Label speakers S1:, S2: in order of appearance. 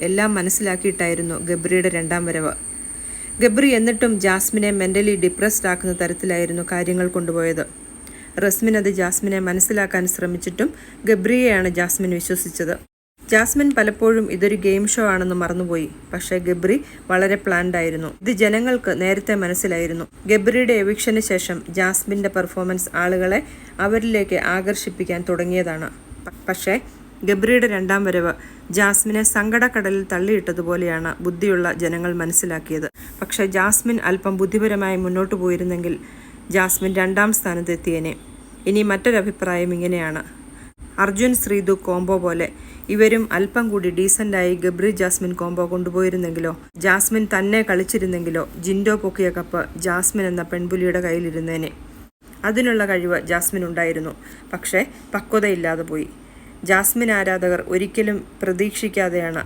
S1: എല്ലാം മനസ്സിലാക്കിയിട്ടായിരുന്നു ഗബ്രിയുടെ രണ്ടാം വരവ്. ഗബ്രി എന്നിട്ടും ജാസ്മിനെ മെന്റലി ഡിപ്രസ്ഡ് ആക്കുന്ന തരത്തിലായിരുന്നു കാര്യങ്ങൾ കൊണ്ടുപോയത്. റസ്മിൻ അത് ജാസ്മിനെ മനസ്സിലാക്കാൻ ശ്രമിച്ചിട്ടും ഗബ്രിയെയാണ് ജാസ്മിൻ വിശ്വസിച്ചത്. ജാസ്മിൻ പലപ്പോഴും ഇതൊരു ഗെയിം ഷോ ആണെന്ന് മറന്നുപോയി. പക്ഷേ ഗബ്രി വളരെ പ്ലാൻഡ് ആയിരുന്നു. ഇത് ജനങ്ങൾക്ക് നേരത്തെ മനസ്സിലായിരുന്നു. ഗബ്രിയുടെ എവിക്ഷന് ശേഷം ജാസ്മിന്റെ പെർഫോമൻസ് ആളുകളെ അവരിലേക്ക് ആകർഷിപ്പിക്കാൻ തുടങ്ങിയതാണ്. പക്ഷേ ഗബ്രിയുടെ രണ്ടാം വരവ് ജാസ്മിനെ സങ്കടക്കടലിൽ തള്ളിയിട്ടതുപോലെയാണ് ബുദ്ധിയുള്ള ജനങ്ങൾ മനസ്സിലാക്കിയത്. പക്ഷേ ജാസ്മിൻ അല്പം ബുദ്ധിപരമായി മുന്നോട്ട് പോയിരുന്നെങ്കിൽ ജാസ്മിൻ രണ്ടാം സ്ഥാനത്തെത്തിയേനെ. ഇനി മറ്റൊരഭിപ്രായം ഇങ്ങനെയാണ്. അർജുൻ ശ്രീതു കോംബോ പോലെ ഇവരും അല്പം കൂടി ഡീസന്റായി ഗബ്രി ജാസ്മിൻ കോംബോ കൊണ്ടുപോയിരുന്നെങ്കിലോ ജാസ്മിൻ തന്നെ കളിച്ചിരുന്നെങ്കിലോ ജിൻഡോ പൊക്കിയ കപ്പ് ജാസ്മിൻ എന്ന പെൺപുലിയുടെ കയ്യിലിരുന്നേനെ. അതിനുള്ള കഴിവ് ജാസ്മിൻ ഉണ്ടായിരുന്നു പക്ഷേ പക്വതയില്ലാതെ പോയി. ജാസ്മിൻ ആരാധകർ ഒരിക്കലും പ്രതീക്ഷിക്കാതെയാണ്